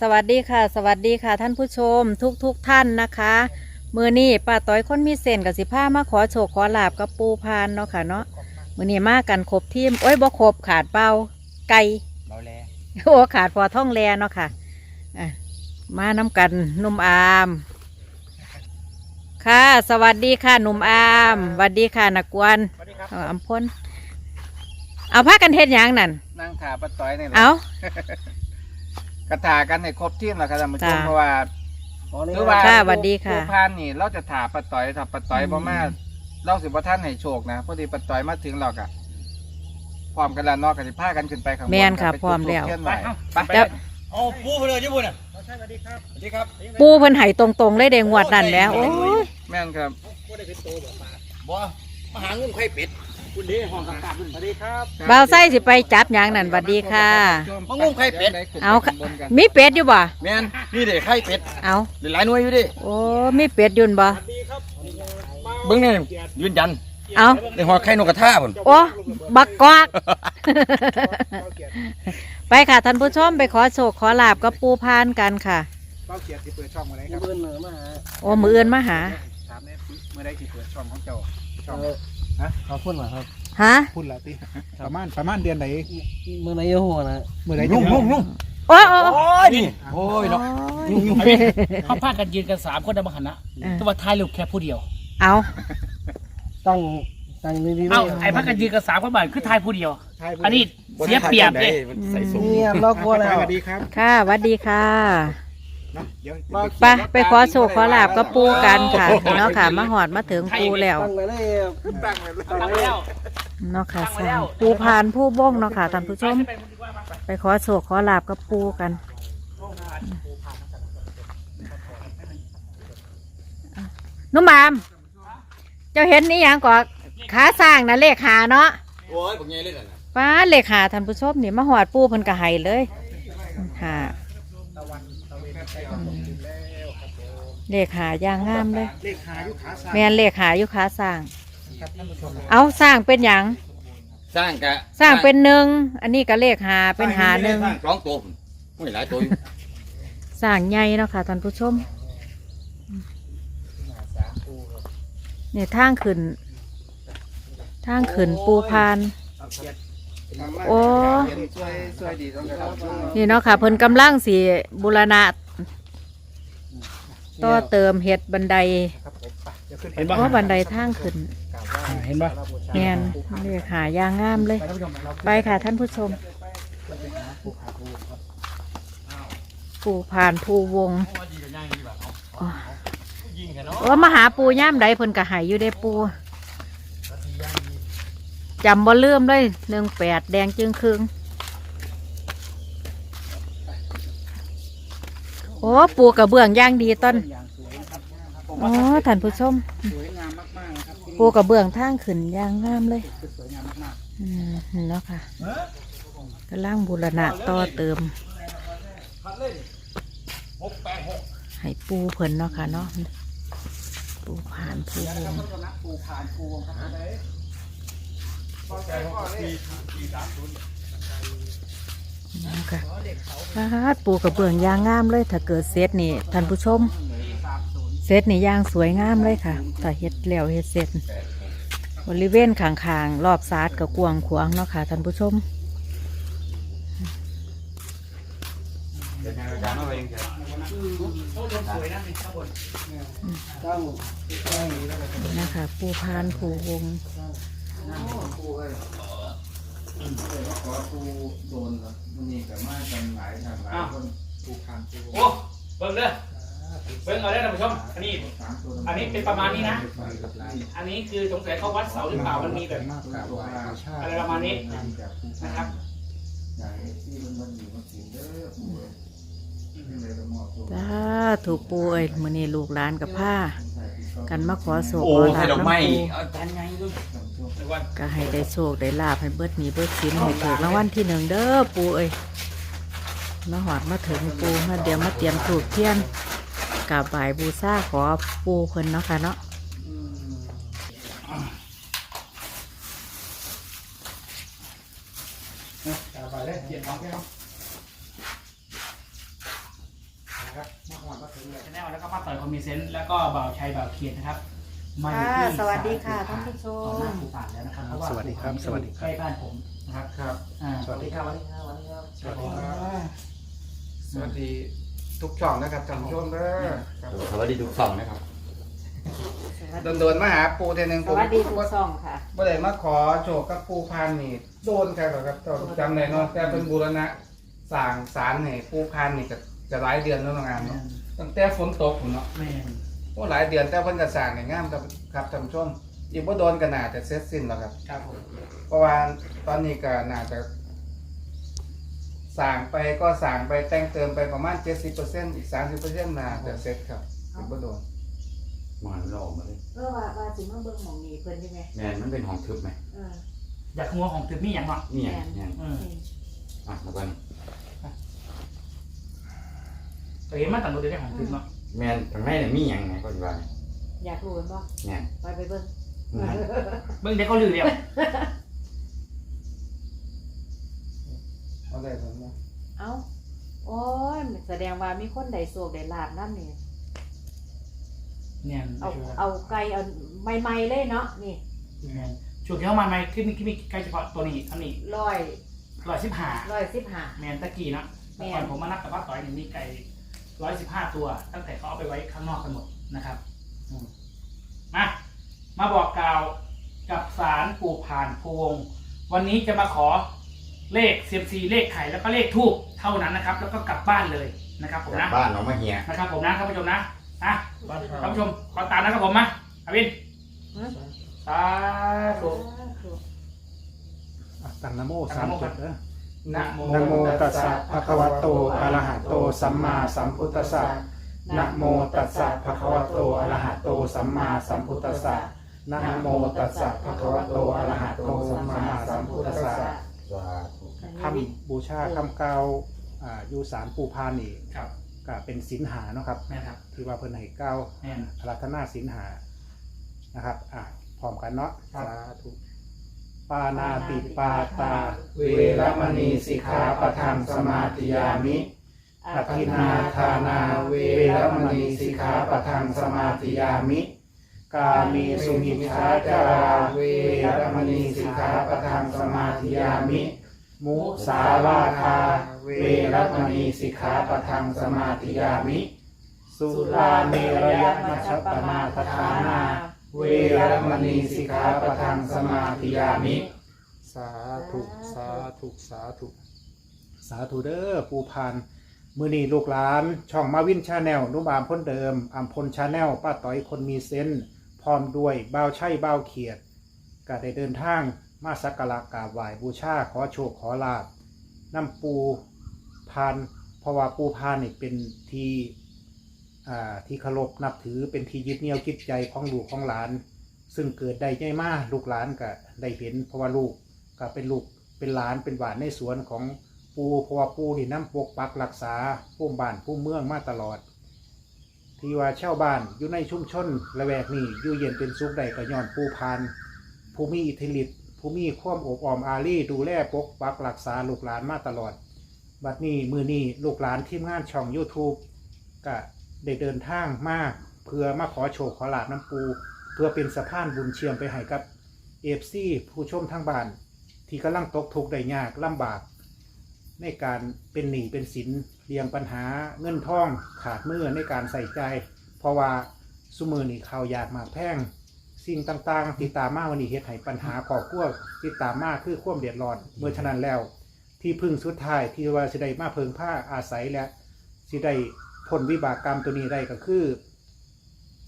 สวัสดีค่ะ สวัสดีค่ะ ท่านผู้ชมทุกทุกๆท่านนะคะมือนี้ป้าต้อยคนมีเส้นกับสิผ้ามาขอโชคขอลาบกับปูพานเนาะค่ะเนาะมือนี้มากันครบทีมโอ้ยบ่ครบขาดเป้าไก่เบาแลโอ้ขาดพอท่องแลเนาะค่ะอะมาน้ำกันหนุ่มอาม ค่ะ สวัสดีค่ะหนุ่มอามสวัสดีค่ะนักกวนสวัสดีครับ เอาอำพลเอาผ้ากันเฮ็ดหยังนั่น นั่งขาปะต้อยนี่แหละเอา กระถากันในครบทีมแล้วครับท่านผู้ชมจ้าเพราะว่าหรือว่าค่ะสวัสดีค่ะ ผู้พานนี่ เราจะถาปะต้อยถ้าปะต้อยอืมบ่มาเราสิบ่ท่านให้โชคนะพอดีปะต้อยมาถึงเรากะพร้อมกันแล้วเนอกกันสิพากันขึ้นไปข้างบนแม่นค่ะไปจุดพร้อมแล้ว ธูปเทียนไหว้ไปแต่เอาปูไปเลยญี่ปุ่นอะสวัสดีครับ สวัสดีครับปูเพิ่นไห้ตรงๆเลยเด้งวดนั่นแหล้วโอ้ยแม่นครับบ่มาหาเงินไข่เป็ด คุณดีห้องต่างๆสวัสดีครับบ่าวไส้สิไปจับหยังนั่นสวัสดีค่ะมางุ้มไข่เป็ด เอาข้งบนกันมีเป็ดอยู่บ่แมนนี่เด็กไข่เป็ดเอาเดี๋ยวหลายหน่วยอยู่ดิโอ้มีเป็ดอยุ่นบ่เบิ้งนี่ยืนยันเอาในหอไข่นกกระทาพุ่นโอ้บักกอก ไปค่ะท่านผู้ชมไปขอโชคขอลาบกับปูพานกันค่ะ เป้าเกียรติเปิดช่องมาไหนครับโอ้มืออื่นมาหาถามแน่เมื่ อใดสิเปิดช่องของเจ้าช่องขอบคุณเหรอครับฮะพูดละติประมาณประมาณเดือนไหนเมื่อไหรจะหัวนะเมื่อไหรยุ่งยุ่งยุ่งโอ้โอ้โอ้โอ้ยนี่โอ้ยเนาะยุ่งยุ่งเขาพากันยืนกันสามคนในบังหันนะเออแต่ว่าท้ายลูกแค่ผู้เดียว เอาต้องตั้งดีๆเอ้าไอ้พักกันยืนกันสามคนบ่ายคือทายผู้เดียวใช่อันนี้เสียเปรียบเลยใส่สูงเงียบล็อกวัวแล้วสวัสดีครับ ค่ะสวัสดีค่ะ เนาะเดี๋ยวไปไปขอโชคขอลาบกับปูกันค่ะเนาะค่ะมาหอดมาถึงปูแล้วตั้งไว้เลยตั้งแล้ว เนาะค่ะสร้างปูพานผู้บ้งเนาะค่ะท่านผู้ชม ไปขอโชคขอลาบกับปูกันนุ่มบามเจ้าเห็นนี่ยังก่อขาสร้างนะเลขหาเนาะโอ้ยผมใหญ่เลยน่ะ ป้าเลขหาท่านผู้ชมนี่มาหอดปูเพิ่นกระไห้เลยหา เลขหาอย่างงามเลย เลขหายุขาสร้างแม่นเลขหาอยู่ขาสร้างเอาสร้างเป็นหยัง สร้างกะสร้างเป็นหนึ่ง อันนี้ก็เลขหาเป็นหาหนึ่ง สร้างสองตัวพุ่นไม่หลายตัวอยู่ สร้างใหญ่เนาะค่ะท่านผู้ชม เนี่ยทางขึ้น ทางขึ้นปูพาน โอ้ช่วยช่วยดีต้องกันครับ นี่เนาะค่ะเพิ่นกำลังสีบูรณะ ต่อเติมเห็ดบันได เห็นปะเพราะบันไดทางขึ้น เห็นปะแมนเรียกหายางงามเลย ไปค่ะท่านผู้ชม ปูผ่านภูวงว่ามาหาปูย่ามใดเพิ่นกะหายอยู่ได้ปูจำบ่ลืมเลยหนึ่งแปดแดงจึงครึ่ง อ้ปูกระเบื้องย่างดีต้นอ๋อท่านผู้ชม สวยงามมากๆนะครับปูกระเบื้องทางขึ้นย่างงามเลยอืมเห็นแล้วค่ะกำลังบูรณะต่อเติม ให้ปูเพิ่นเนาะค่ะเนาะปูผ่านปูวงนี่ค่ะปาดปู นะคะปูกระเบื้องยางงามเลย ถ้าเกิดเซตนี่ท่านผู้ชม เซตนี่ยางสวยงามเลยค่ะถ้าเฮ็ดแล้วเฮ็ดเสร็จบริเวณข้างๆรอบซาดกับกวางขวางเนาะค่ะท่านผู้ชมนะคะปูพานปูวง ขอปูโดนครับมันนี่กับมากันหลายทางหลายคนปูคานปูโอ้เบิ่งเด้อเบิ่งเอาได้อท่านผู้ชมอันนี้ สามตัวอันนี้เป็นประมาณนี้นะ อันนี้คือสงสัยเขาวัดเสาหรือเปล่ามันมีแบบ มากกว่าอะไรประมาณนี้นะครับอยากให้ที่มันมันอยู่มาถึงเด้อปูเลยเลยก็มอบตัวจ้าถูกปูเอ้ยมือนี้ลูกหลานกับผ้า กันมาขอโศกโอ้ขอลาใส่บดอกไม้น้ำปูเอาจานใหญ่ด้วย ก็ให้ได้โชคได้ลาบให้เบิดหนีเบิดสินให้ถูกรางวัลที่หนึ่งเด้อปูเอ้ยมาหอดมาถึงปูมาเดี๋ยวมาเตรียมถูกเทียนกับบ่ายบูซาขอปูเพิ่นเนาะค่ะเนาะไปเลยเกียรติของแก้วครับมาหอดมาถึงเลยชาแนลแล้วก็ป้าต่อยคอมมิเซนต์แล้วก็บ่าวชัยบ่าวเขียนนะครับ มาอยู่ค่ะที่สวัสดีค่ะท่านผู้ชต่อหน้ามภูป่านแล้วนะครับเพราะว่าสวัสดีครับสวัสดีครับ ใกล้บ้านผมนะครับครับ อ่าสวัสดีครับสวัสดีครับ สวัสดีครับ สวัสดีครับ สวัสดีทุกช่องนะครับท่านผู้ชมเด้อครับสวัสดีทุกสองนะครับโดนๆมาหาปูเทอหนึงสผมวัสดีทุกซองค่ะบ่ได้มาขอโชคกับปูพานนี่โดนครับครับจำได้เนาะแต่เป็นบูรณะสร้างศาลให้ปูพานนี่ก็จะหลายเดือนแล้วเนาะงานเนาะตั้งแต่ฝนตกพุ่นเนาะ แม่น โอ้หลายเดือนแต่เพิ่นก็สร้างนี่งามครับครับท่านผู้ชมอีกบ่โดนก็น่าจะเสร็จสิ้นแล้วครับ ครับผมเพราะว่าตอนนี้ก็น่าจะสั่งไปก็สั่งไปแต่งเติมไปประมาณ 70%อีก 30%น่าจะเสร็จครับถึงบ่โดนมองเราออกมาเลยเออว่าว่าสิมาเบิ่งหมองนี้เพิ่นใช่ไหมแมนมันเป็นห้องทึบไหมเอออยากหัวของตึกนี่อย่างเนาะนี่ไงเนี่ยอืมอะมากันก็เห็นมาต่างตัวได้ของตึกเนาะ แมนทางในเนี่ยมีอย่างไงก็อยู่ว่าอยากรู้เห็นบ่เนี่ยไปไปเบิ่งนั่นเบิ่งเด็กเขาลือเดียวเอาได้ผลบ่เอ้าโอ้ยแสดงว่ามีคนได้โศกได้ลาบนั่นนี่เนี่ยเอาเอาไก่เอาใหม่ๆเลยเนาะนี่เนี่ยช่วงที่เขามาใหม่คือมีคือมีใกล้เฉพาะตัวนี้อันนี้ร้อยร้อยสิบห้าร้อยสิบห้าแมนตะกี้นะแม่นก่อนผมมานับกับป้าต่อยหนึ่งมีไก่ ร้อยสิบห้าตัว ตั้งแต่เขาเอาไปไว้ข้างนอกกันหมดนะครับอืมมามาบอกกล่าวกับสารปู่ผ่านพวง วันนี้จะมาขอเลขเซียมซีเลขไข่แล้วก็เลขทูบเท่านั้นนะครับ แล้วก็กลับบ้านเลยนะครับ ผมจานะกบ้านเรามาเฮียนะครับ ผมนะท่านผู้ชมนะอะท่านผู้ชมขอตามนะครับผมมาอาวินสาธุอะตั้งนะโมสามจบเด้อ นะโมนะโมตัสสะภะคะวะโตอะระหะโตสัมมาสัมพุทธัสสะนะโมตัสสะภะคะวะโตอะระหะโตสัมมาสัมพุทธัสสะนะโมตัสสะภะคะวะโตอะระหะโตสัมมาสัมพุทธัสสะสาธุคำบูชาคำกล่าวอ่าอยู่สารปูพานนี่ครับก็เป็นศีลหาเนาะครับแม่นครับที่ว่าเพิ่นให้กล่าวแม่นอารัธนาศีลหานะครับอะพร้อมกันเนาะครับสาธุ ปานาติปาตา เวรมณีสิกขาปะทังสมาธิยามิอภินาทานาเวรมณีสิกขาปะทังสมาธิยามิ กาเมสุมิชาจาราเวรมณีสิกขาปะทังสมาธิยามิ มุสาวาทาเวรมณีสิกขาปะทังสมาธิยามิ สุราเมรยมัชฌปมาทฐานา เวรมณีสิกขาปะทังสมาธิยามิ สาธุสาธุสาธุสาธุเด้อปูพานมือนีลูกหลาน ช่องมาวินชาแนลนุบามพ้นเดิมอัมพลชาแนลป้าต้อยคนมีเซนส์พร้อมด้วยบ่าวไช่บ่าวเขียด ก็ได้เดินทางมาสักการะกราบไหว้บูชาขอโชคขอลาบนำปูพานเพราะว่าปูพานนี่เป็นที่อ่า ที่เคารพนับถือเป็นที่ยึดเหนี่ยวจิตใจของลูกของหลาน ซึ่งเกิดได้ใหญ่มากลูกหลานก็ได้เห็นเพราะว่าลูกก็เป็นลูกเป็นหลานเป็นหวานในสวนของปูเพราะว่าปูนี่น้ำปกปักรักษาผู้บ้านผู้เมืองมาตลอด ที่ว่าเช่าบ้านอยู่ในชุมชนละแวกนี้อยู่เย็นเป็นสุขใดก็ย้อนปูพานผู้มีอิทธิฤทธิ์ผู้มีความอบอ้อมอารีดูแลปกปักรักษาลูกหลานมาตลอด บัดนี้มือนี้ลูกหลานทีมงานช่อง YouTube ก็ ได้เดินทางมาเพื่อมาขอโชคขอลาบน้ำปู เพื่อเป็นสะพานบุญเชื่อมไปให้กับเอฟซีผู้ชมทางบ้าน ที่กำลังตกทุกข์ได้ยากลำบาก ในการเป็นหนี้เป็นสินเรียงปัญหาเงินทองขาดมือในการใส่ใจ เพราะว่าสุมือนี่ข่าวยากมากแพงสิ่งต่างๆที่ตามมาวันนี้เฮ็ดให้ปัญหาครอบครัวที่ตามมาคือความเดือดร้อนเมื่อฉะนั้นแล้ว ที่พึ่งสุดท้ายที่ว่าสิได้มาเพิงผ้าอาศัยและสิได้ พ้นวิบากกรรมตัวนี้ได้ก็คือ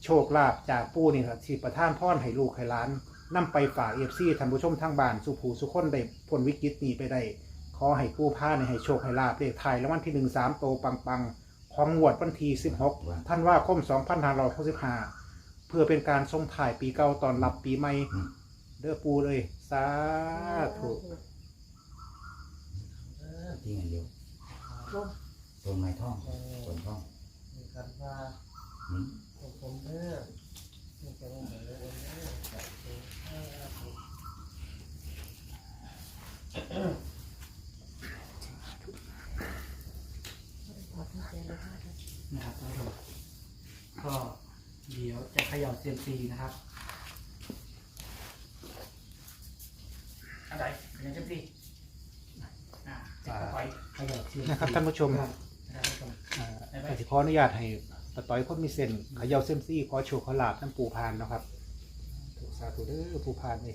โชคลาภจากปู่นี่ครับที่ประท่านพรให้ลูกให้หล้านนำไปฝากเอฟซีท่านผู้ชมทางบ้านสุผูสุคนได้พ้นวิกฤตนี้ไปได้ ขอให้ปู่ผ้าในให้โชคให้ลาบเลขไทายแล้ววันที่หนึ่งสามโตปังปังๆ ของงวดวันที่สิบหกท่านว่าคมสองพันห้าร้อยหกสิบห้าเพื่อเป็นการส่งถ่ายปีเก่าตอนรับปีใหม่ เด้อปูเลย สาธุที่เงินเดียว ลม ตัวไม้ท่องตัวท่องมีคำว่าผมผมเด้ออนะครับท่านผู้ชมก็เดี๋ยวจะขย่าเซียมซีนะครับอะไรเขย่าเซียมซีอะจะปขย่าเซียมซีนะครับท่านผู้ชมครับาอาจจะขออนุญาตให้ปะต้อยคนมีเส้นเขย่าเส้นซี่ขอโชว์ขอลาบน้ำปูพานเนาะครับถูกสาธุเด้อปูพานนี่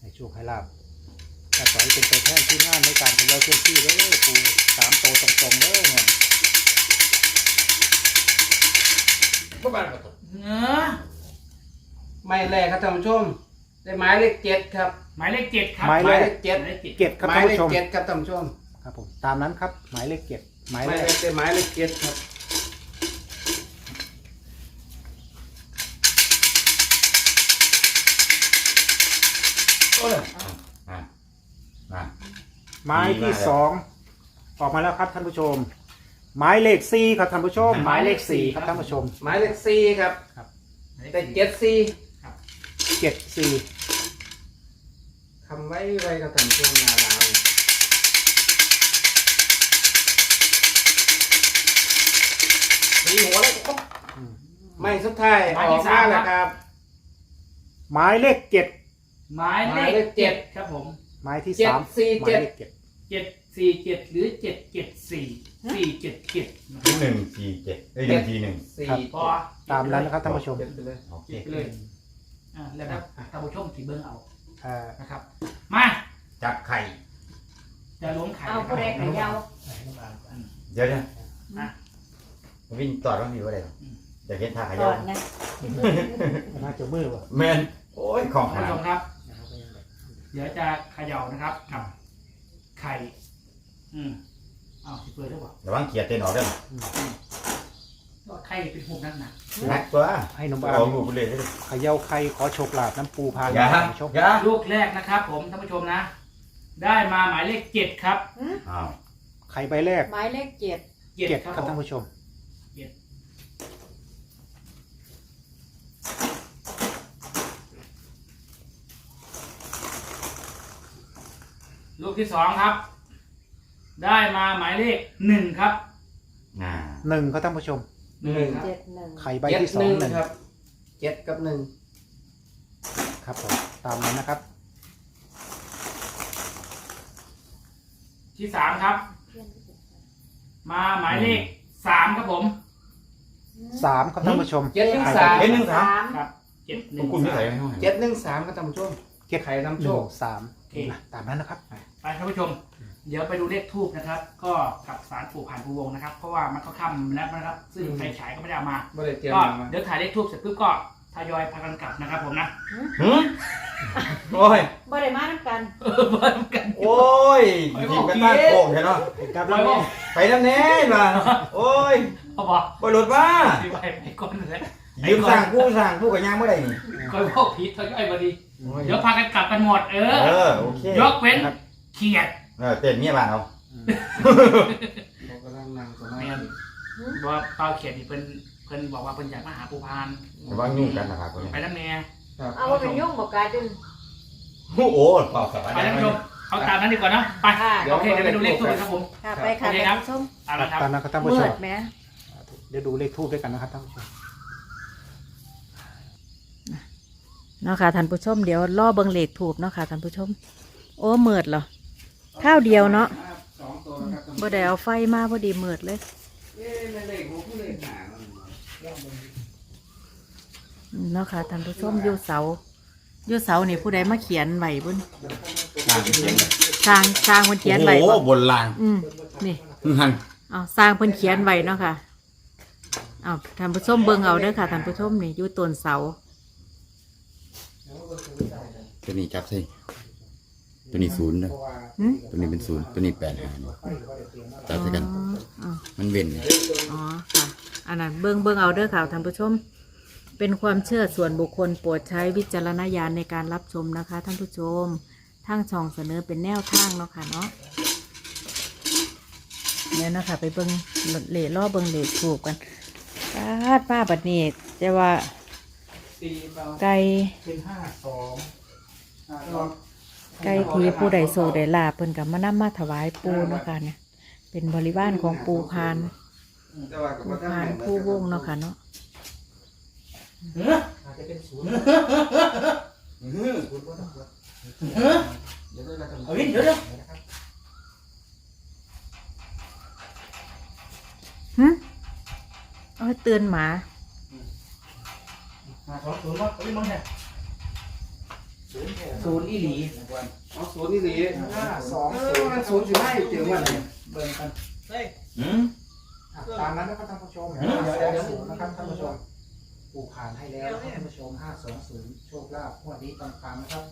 ให้โชว์ให้ลาบปะต้อยเป็นตัวแทนที่งานในการเขย่าเส้นซี่เด้อปูสามโตวตรงๆเด้อเงินก็บ้านประตูเนื้อไม่แรกครับท่านผู้ชม ได้หมายเลขเจ็ดครับหมายเลขเจ็ดครับหมายหเลมายขเลขเจ็ดหมายเลขเจ็ดเจ็ดครับหมายท่านเลผู้ขชมเจ็ดครับท่านผู้ชมครับผมตามนั้นครับหมายเลขเจ็ดหมายหเลมายขเลขได้หมายเลขเจ็ดครับ โอ้ยอ่าอ่าหมายที่สองออกมาแล้วครับท่านผู้ชม หมายเลขสี่ครับท่านผู้ชม หมายเลขสี่ครับท่านผู้ชมหมายเลขสี่ครับหมายเลขแต่เจ็ดสี่เจ็ดสี่คำไว้ไว้กับท่านผู้ชมนาลาวสีหัวแล้วก็อืมไม่สุดท้ายออกมาแล้วครับ หมายเลขเจ็ด หมายหมายเลเลขขเจ็เจ็ดด ครับผมหมายที่เจ็ดสามสี่หมายเจ็ดเลขเจ็ดเจ็ดสี่เจ็ดหรือเจ็ดเจ็ดสี่สี่เจ็ดเจ็ดนะครับหนึ่งสี่เจ็ดเอ้ยหนึ่งสี่หนึ่งสี่พอตามนั้นนะครับท่านผู้ชมเจ็ดไปเลยโอเคเจ็ดไปเลยอ่าแล้วครับท่านผู้ชมที่เบิ้งเอาอ่านะครับ มาจับไข่ จะล้วงไข่เอานะคผู้รับใดขยาวอืมเดี๋ยวนะอะวิ่งตอดบ้างดีว่าอะไรหรออยากเห็นท่าขก่ยัอนนนะ น่าจะมือว่ะแมนโอ้ยของขท่านนาผู้ชดมครับ เดี๋ยวจะเขย่านะครับกับไข่ อืมเอาสิเปิดได้ป่ะระวังเขียดเต้นออกเด้อว่าไข่เป็นพวกนั้นนะนักตัวให้น้องเอาบามหมูไปเลยเด้อ เขย่าไข่ขอโชคลาภน้ำปูพานอย่าท่านผู้ชมอย่าลูกแรกนะครับ ผมท่านผู้ชมนะ ได้มาหมายเลขเจ็ดครับอ้าวไข่ใบแรกหมายเลขเจ็ดเจ็ดเจ็ดครับครับผท่ามนผู้ชม ลูกที่สองครับ ได้มาหมายเลขหนึ่งครับอ่าหนึ่งครับท่านผู้ชม หนึ่งครับเจ็ดหนึ่งไข่ใบเจ็ดที่สอหงนึ่งหนึ่งครับเจ็ดกับหนึ่งครับผมตามนั้นนะครับ ที่สามครับ มาหมายเลขสามครับผมสามครับท่านผู้ชม เจ็ดหนึ่งสามเห็นหนึ่งสามครับเจ็ดหพนึ่วงกคุณไม่สาใส่มไว้ห้องไหนเจ็ดหนึ่งสามก็ท่านผู้ชมเจ็ดไข่น้ำหโชนึ่คงสามโอ เคนะตามนั้นนะครับ ไปท่านผู้ชม เดี๋ยวไปดูเลขทูบนะครับ ก็กับสารปู่ผ่านภูวงนะครับ เพราะว่ามันก็ค่ำแล้วนะครับ ซึ่งไฟฉายก็ไม่ได้เอามา ไม่ได้เตรียมก็มา เดี๋ยวถ่ายเลขทูบเสร็จปุ๊บก็ทยอยพากันกลับนะครับผมนะหืมโอ้ย บ่ได้มาน้ำกัน เออเบิ่มกัน โอ้ยทีมกันตั้งโป่งใช่เนาะครับไว้บอกไปน้ำแน่มาโอ้ยเขาบอกไปรถมาพี่ไปไปก่อนเลยยืมสั่งผู้สั่งผู้กับยางเมื่อไหร่นี่ คอยบอกผีทยอยมาดี เดี๋ยวพากันกลับกันหมด เออ เออโอเคยกเว้นเขียดเออเต้นเมียบ้านเอาเขากำลังนั่งสมาแม่ธินบอกว่าเปาเขียดนี่เพิ่นเพิ่นบอกว่าเพิ่นอยากมาหาปูพานแต่ว่ายุ่งกันนะครับคนนี้ไปน้ำแน่ครับเอาว่าเป็นยุ่งบอกกาจุนโอ้โหเปล่าสบายไปท่านผู้ชมเอาตามนั้นดีกว่านะไปค่ะโอเคเดี๋ยวไปดูเลขทูบครับผม ค่ะไปค่ะโอเคครับท่านผู้ชมเอาละครับตามนั้นครับท่านผู้มืชดมไหม เดี๋ยวดูเลขทูบด้วยกันนะครับท่านผู้ชม เนาะค่ะท่านผู้ชมเดี๋ยวล่อเบิงเลขถูกเนาะค่ะท่านผู้ชม โอ้มืดเหรอข้าวเดียวเนาะสองตัวนะครับท่านบ่ได้เอาไฟมาพอดีมืดเลยเอ๊ะไม่เลขหกไม่เลขห้าเนาะเนาะค่ะท่านผู้ชมอยู่เสาอยู่เสานี่ผู้ใดมาเขียนไว้บุญสร้างสร้างเพิ่นเขียนไว้โอ้บ่โหบนลางอืมนี่หันเอาสร้างเพิ่นเขียนไว้เนาะค่ะเอาท่านผู้ชมเบิ่งเอาเด้อค่ะท่านผู้ชมนี่อยู่ต้นเสา ตัวนี้จับสิตัวนี้ศูนย์นะหึ ตัวนี้เป็นศูนย์ตัวนี้แปดหานี่จับใส่กัน อ๋ออ๋อมันเว้นอ๋อค่ะอันนั้นเบิ่งเบิ่งเอาเด้อค่ะท่านผู้ชม เป็นความเชื่อส่วนบุคคลโปรดใช้วิจารณญาณในการรับชมนะคะท่านผู้ชมทางช่องเสนอเป็นแนวทางเนาะค่ะเนาะเนี่ยนะคะไปเบิ่งเหล่ล่อเบิ่งเหล่ถูกกันปาดป้าบัดนี้จะว่า สี่เปล่าไก่เป็นห้าสองห้าสองไก่ทีผู้ใดโซได้ลาบเพิ่นกับมานํมาถวายปูเนาะค่ะเนี่ยเป็นบริวารของปูพานแต่ว่ากับปูว่าท่าพานนผู้วงเนาะค่ะเนาะเฮ้ออาจจะเป็นศูนย์เฮ้ยศูนย์ก็ต้องเฮ้อเดี๋ยวเราจะเอาวินเดี๋ยวเดี๋ยวนะครับหึเอาให้เตือนหมาห้าสอง ศูนย์ว่าเอาวินมึงเนี่ยศูนย์แค่ศูนย์อีหลีอ๋อศูนย์นี่ดีห้าสองเอศูอนย์มันศูนย์สิได้เจอวันนี้เบิ่งกันอืมตามนั้นนะครับท่านผู้ชมห้าสองศูนย์นะครับท่านผู้ชมปูผ่านให้แล้วนะครับท่านผู้ชมห้าสองศูนย์โชคลาภงวดนี้ปังๆนะครับ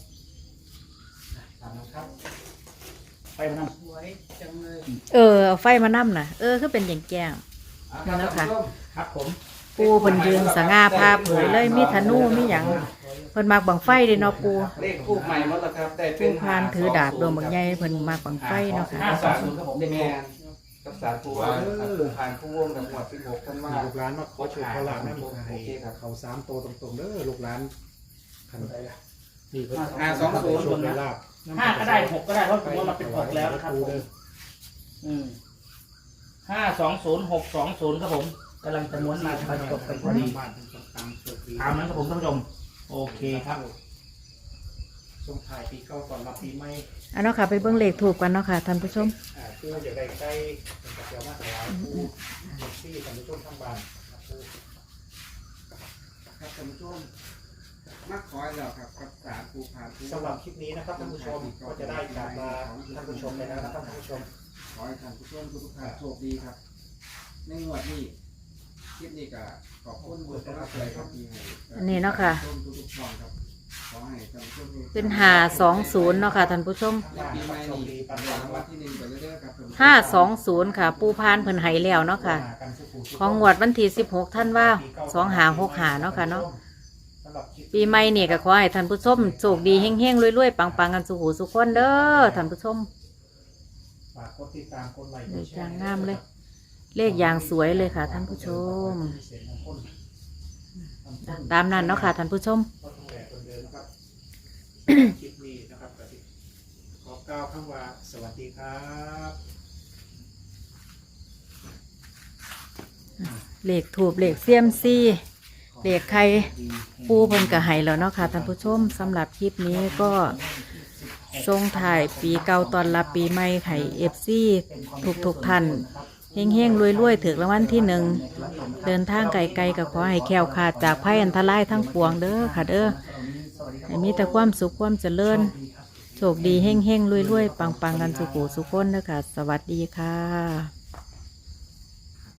ตามนั้นครับไปมานั่งเออเอาไฟมานํน่ะเออคือเป็นอย่างแก้งนั่นแหละค่ะครับผม ปูเพิ่นยืนสง่าภาพเผยเลยมีธนูมีหยังเพิ่นมักบังไฟเด้เนาะปูเลขคู่ใหม่หมดแล้วครับได้เป็ปูนพานถือดาบดวงบักใหญ่เพิ่นมักบังไฟเนาะค่ะห้าสองศูนย์ครับผมเด็กแมโตนกับสารปูว่าปูพานคู่วงกับหัวสิบหกท่านว่า ลูกหลานมาขอโชคขอลาบแม่หมโอเคครับเขาสามโตวตรงๆเด้อลูกหลานขันใดล่ะนี่เพิ่นห้าสองศูนย์ โชคได้ลาบห้าก็ได้หกก็ได้เพราะผมว่ามันเป็นหกแล้วนะครับผมเด้ออืมห้าสองศูนย์หกสองศูนย์ครับผม กำลังจะม้วนมาบรรจบกันพอดีบ้านเป็นคนตามโชคดีตามนั้นครับผมท่านผู้ชมโอเคครับส่งถ่ายปีเก่าตอนรับปีใหม่อันเนาะค่ะไปเบิ่งเลขถูกกันเนาะค่ะท่านผู้ชมอ่าคืออยากได้ใกล้เป็นกระเจียวมากกว่าผู้เด็กซี่ท่านผู้ชมทั้งบ้านครับผู้ครับท่านผู้ชมมักขอให้เราครับกับสารปูพานคู่สำหรับคลิปนี้นะครับท่านผู้ชมก็จะได้กลับมาท่านผู้ชมไปแล้วนะครับท่านผู้ชมขอให้ท่านผู้ชมทุกๆท่านโชคดีครับในงวดนี้ คลิปนี้ก็ขอบคุณบุญรับใจครับที่ให้อันนี้เนาะค่ะท่ผู้ชมทุกๆช่องครับขอให้ท่านผู้ชมทุกๆเป็นหาสองศูนย์เนาะค่ะท่านผู้ชมในปีใหม่นี้ปัญหาวัดที่หนึ่งไปเรื่อยๆครับท่นผู้ชม ห้าสองศูนย์ค่ะ ปูพานเพิ่นไหแล้วเนาะค่ะ ของงวดวันที่สิบหกท่านว่าสองหาหกหาเนาะค่ะเนาะปีใหม่นี่ก็ขอให้ท่านผู้ชมโชคดีเฮงๆรวยๆปังๆกันสุขหูสุขคนเด้อท่านผู้ชม ฝากกดติดตามกดไลค์กเลดขแชอย่างร์งามเลย เลขอย่างสวยเลยค่ะ ท่านผู้ชม ตามนั้นเนาะค่ะท่านผู้ชมก็ต้องแหลกคนเดิมนะครับคลิปนี้นะครับก็สิขอกล่าวคำว่าสวัสดีครับเลขถูกเลขเซียมซี่เลขใครปูเพิ่นก็ให้แล้วเนาะค่ะท่านผู้ชมสำหรับคลิปนี้ก็ทรงถ่ายปีเก่าตอนรับปีใหม่ไข่เอฟซีทุกทุกๆท่าน เฮงเฮงรวยรวยถือรางวัลที่หนึ่งเดินทางไกลๆกับขอให้แคล้วขาดจากภัยอันตรายทั้งปวงเด้อค่ะเด้อให้มีแต่ความสุขความเจริญโชคดีเฮงเฮงรวยรวยๆปังๆกันสุขสุขคนเด้อค่ะ สวัสดีค่ะ